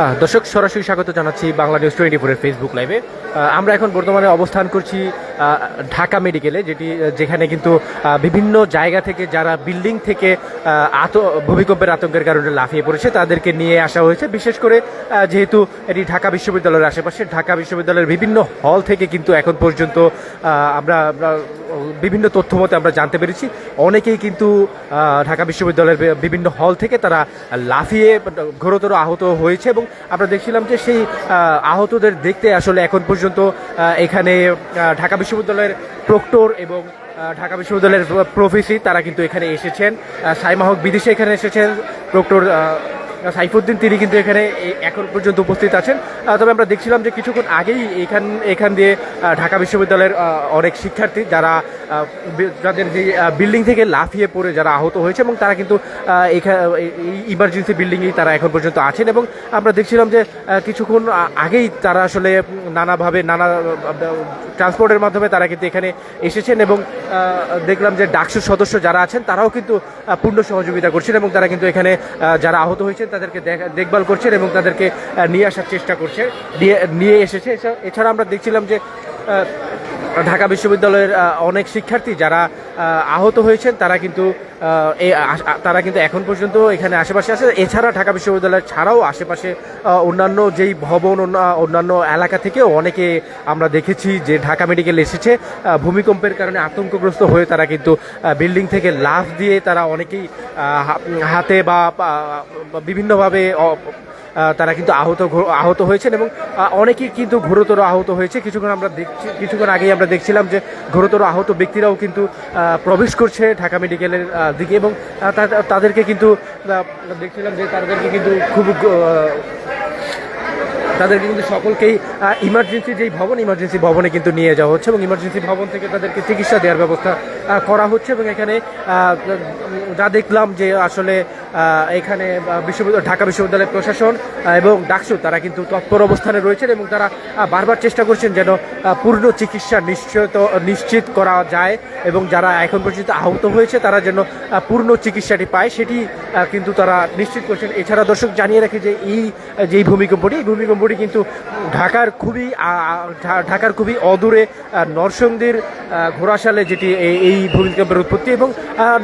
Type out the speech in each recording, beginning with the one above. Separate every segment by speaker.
Speaker 1: হ্যাঁ দর্শক, সরাসরি স্বাগত জানাচ্ছি বাংলা নিউজ টোয়েন্টি ফোরের ফেসবুক লাইভে আমরা এখন বর্তমানে অবস্থান করছি ঢাকা মেডিকেলে যেটি যেখানে কিন্তু বিভিন্ন জায়গা থেকে যারা বিল্ডিং থেকে আত, ভূমিকম্পের আতঙ্কের কারণে লাফিয়ে পড়েছে, তাদেরকে নিয়ে আসা হয়েছে। বিশেষ করে যেহেতু এটি ঢাকা বিশ্ববিদ্যালয়ের আশেপাশে, ঢাকা বিশ্ববিদ্যালয়ের বিভিন্ন হল থেকে কিন্তু এখন পর্যন্ত আমরা আমরা বিভিন্ন তথ্য মতে আমরা জানতে পেরেছি। অনেকেই কিন্তু ঢাকা বিশ্ববিদ্যালয়ের বিভিন্ন হল থেকে তারা লাফিয়ে ঘোরতর আহত হয়েছে এবং আমরা দেখছিলাম যে সেই আহতদের দেখতে আসলে এখন পর্যন্ত এখানে ঢাকা বিশ্ববিদ্যালয়ের প্রক্টর এবং ঢাকা বিশ্ববিদ্যালয়ের প্রফেসি তারা কিন্তু এখানে এসেছেন। আহ, সাইমা হক বিদেশে এখানে এসেছেন প্রক্টর সাইফুদ্দিন, তিনি কিন্তু এখানে এখন পর্যন্ত উপস্থিত আছেন। তবে আমরা দেখছিলাম যে কিছুক্ষণ আগেই এখান এখান দিয়ে ঢাকা বিশ্ববিদ্যালয়ের অনেক শিক্ষার্থী যারা যাদের যে বিল্ডিং থেকে লাফিয়ে পড়ে যারা আহত হয়েছে এবং তারা কিন্তু এখানে ইমার্জেন্সি বিল্ডিংয়েই তারা এখন পর্যন্ত আছেন এবং আমরা দেখছিলাম যে কিছুক্ষণ আগেই তারা আসলে নানাভাবে, নানা ট্রান্সপোর্টের মাধ্যমে তারা কিন্তু এখানে এসেছেন এবং দেখলাম যে ডাকসুর সদস্য যারা আছেন তারাও কিন্তু পূর্ণ সহযোগিতা করছেন এবং তারা কিন্তু এখানে যারা আহত হয়েছেন তাদেরকে দেখা- দেখভাল করছেন এবং তাদেরকে নিয়ে আসার চেষ্টা করছে নিয়ে এসেছে। এছাড়া আমরা দেখছিলাম যে ঢাকা বিশ্ববিদ্যালয়ের অনেক শিক্ষার্থী যারা আহত হয়েছেন, তারা কিন্তু তারা কিন্তু এখন পর্যন্ত এখানে আশেপাশে আছে। এছাড়া ঢাকা বিশ্ববিদ্যালয় ছাড়াও আশেপাশে অন্যান্য যেই ভবন, অন্য- অন্যান্য এলাকা থেকেও অনেকে আমরা দেখেছি যে ঢাকা মেডিকেল এসেছে। ভূমিকম্পের কারণে আতঙ্কগ্রস্ত হয়ে তারা কিন্তু বিল্ডিং থেকে লাফ দিয়ে তারা অনেকেই হাতে বা বিভিন্নভাবে তারা কিন্তু আহত আহত হয়েছেন এবং অনেকেই কিন্তু ঘোরতর আহত হয়েছে। কিছুক্ষণ আমরা দেখছি, কিছুক্ষণ আগেই আমরা দেখছিলাম যে ঘোরতর আহত ব্যক্তিরাও কিন্তু প্রবেশ করছে ঢাকা মেডিকেলের দিকে এবং তাদেরকে কিন্তু দেখছিলাম যে তাদেরকে কিন্তু খুব তাদেরকে কিন্তু সকলকেই ইমার্জেন্সি যেই ভবন ইমার্জেন্সি ভবনে কিন্তু নিয়ে যাওয়া হচ্ছে এবং ইমার্জেন্সি ভবন থেকে তাদেরকে চিকিৎসা দেওয়ার ব্যবস্থা করা হচ্ছে এবং এখানে যা দেখলাম যে আসলে এখানে বিশ্ববিদ্যালয়, ঢাকা বিশ্ববিদ্যালয়ের প্রশাসন এবং ডাকসু, তারা কিন্তু তৎপর অবস্থানে রয়েছেন এবং তারা বারবার চেষ্টা করছেন যেন পূর্ণ চিকিৎসা নিশ্চিত নিশ্চিত করা যায় এবং যারা এখন পর্যন্ত আহত হয়েছে, তারা যেন পূর্ণ চিকিৎসাটি পায়। সেটি কিন্তু তারা নিশ্চিত করছেন। এছাড়া দর্শক জানিয়ে রাখে যে এই, যেই ভূমিকম্পটি, এই ভূমিকম্পটি কিন্তু ঢাকার খুবই ঢাকার খুবই অদূরে নরসিংদীর ঘোড়াশালে যেটি এই- এই ভূমিকম্পের উৎপত্তি এবং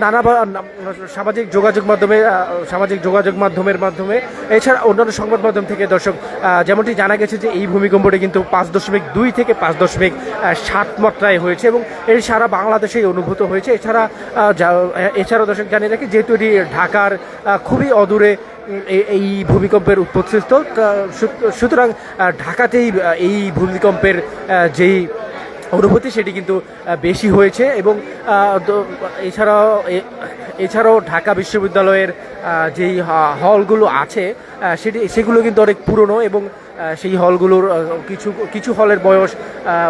Speaker 1: নানা সামাজিক যোগাযোগ মাধ্যমে সামাজিক যোগাযোগ মাধ্যমের মাধ্যমে, এছাড়া অন্যান্য সংবাদ মাধ্যম থেকে দর্শক যেমনটি জানা গেছে যে এই ভূমিকম্পটি কিন্তু পাঁচ দশমিক দুই থেকে পাঁচ দশমিক সাত মাত্রায় হয়েছে এবং এর সারা বাংলাদেশেই অনুভূত হয়েছে। এছাড়া এছাড়া দর্শক জানিয়ে রাখি, যেহেতু এটি ঢাকার খুবই অদূরে এই ভূমিকম্পের উৎপত্তিস্থল সুতরাং ঢাকাতেই এই ভূমিকম্পের যেই অনুভূতি সেটি কিন্তু বেশি হয়েছে এবং এছাড়াও এছাড়াও ঢাকা বিশ্ববিদ্যালয়ের যেই হলগুলো আছে সেটি, সেগুলো কিন্তু অনেক পুরনো এবং সেই হলগুলোর কিছু কিছু হলের বয়স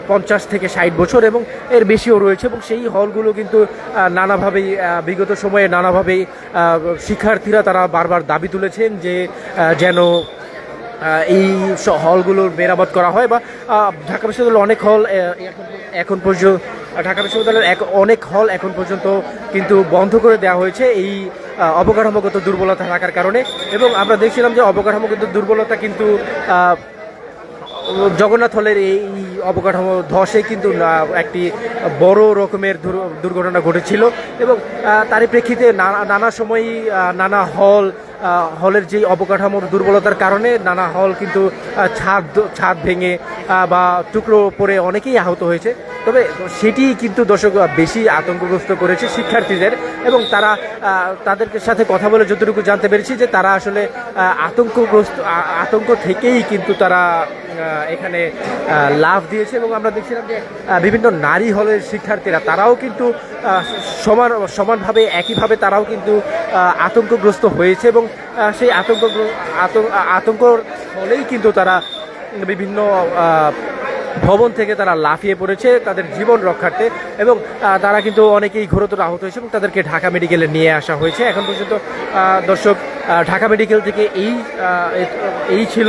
Speaker 1: পঞ্চাশ থেকে ষাট বছর এবং এর বেশিও রয়েছে এবং সেই হলগুলো কিন্তু নানাভাবেই বিগত সময়ে নানাভাবেই শিক্ষার্থীরা তারা বারবার দাবি তুলেছেন যে যেন এই হলগুলোর মেরামত করা হয় বা ঢাকা বিশ্ববিদ্যালয়ের অনেক হল এখন- পর্যন্ত, ঢাকা বিশ্ববিদ্যালয়ের এক, অনেক হল এখন পর্যন্ত কিন্তু বন্ধ করে দেওয়া হয়েছে এই অবকাঠামোগত দুর্বলতা থাকার কারণে। এবং আমরা দেখছিলাম যে অবকাঠামোগত দুর্বলতা কিন্তু জগন্নাথ হলের এই অবকাঠামো ধসে কিন্তু একটি বড় রকমের দুর্ঘটনা ঘটেছিল। এবং তারই প্রেক্ষিতে নানা- নানা সময়ই নানা হল হলের যে অবকাঠামোর দুর্বলতার কারণে নানা হল কিন্তু ছাদ ছাদ ভেঙে বা টুকরো পড়ে অনেকেই আহত হয়েছে। তবে সেটি কিন্তু দর্শক বেশি আতঙ্কগ্রস্ত করেছে শিক্ষার্থীদের এবং তারা তাদের সাথে কথা বলে যতটুকু জানতে পেরেছি যে তারা আসলে আতঙ্কগ্রস্ত আতঙ্ক থেকেই কিন্তু তারা এখানে লাভ দিয়েছে এবং আমরা দেখছিলাম যে বিভিন্ন নারী হলের শিক্ষার্থীরা তারাও কিন্তু সমান, সমানভাবে একইভাবে তারাও কিন্তু আতঙ্কগ্রস্ত হয়েছে এবং সেই আতঙ্ক আতঙ্কর ফলেই কিন্তু তারা বিভিন্ন ভবন থেকে তারা লাফিয়ে পড়েছে তাদের জীবন রক্ষার্থে এবং তারা কিন্তু অনেকেই ঘোরতর আহত হয়েছে এবং তাদেরকে ঢাকা মেডিকেলে নিয়ে আসা হয়েছে। এখন পর্যন্ত দর্শক ঢাকা মেডিকেল থেকে এই এই ছিল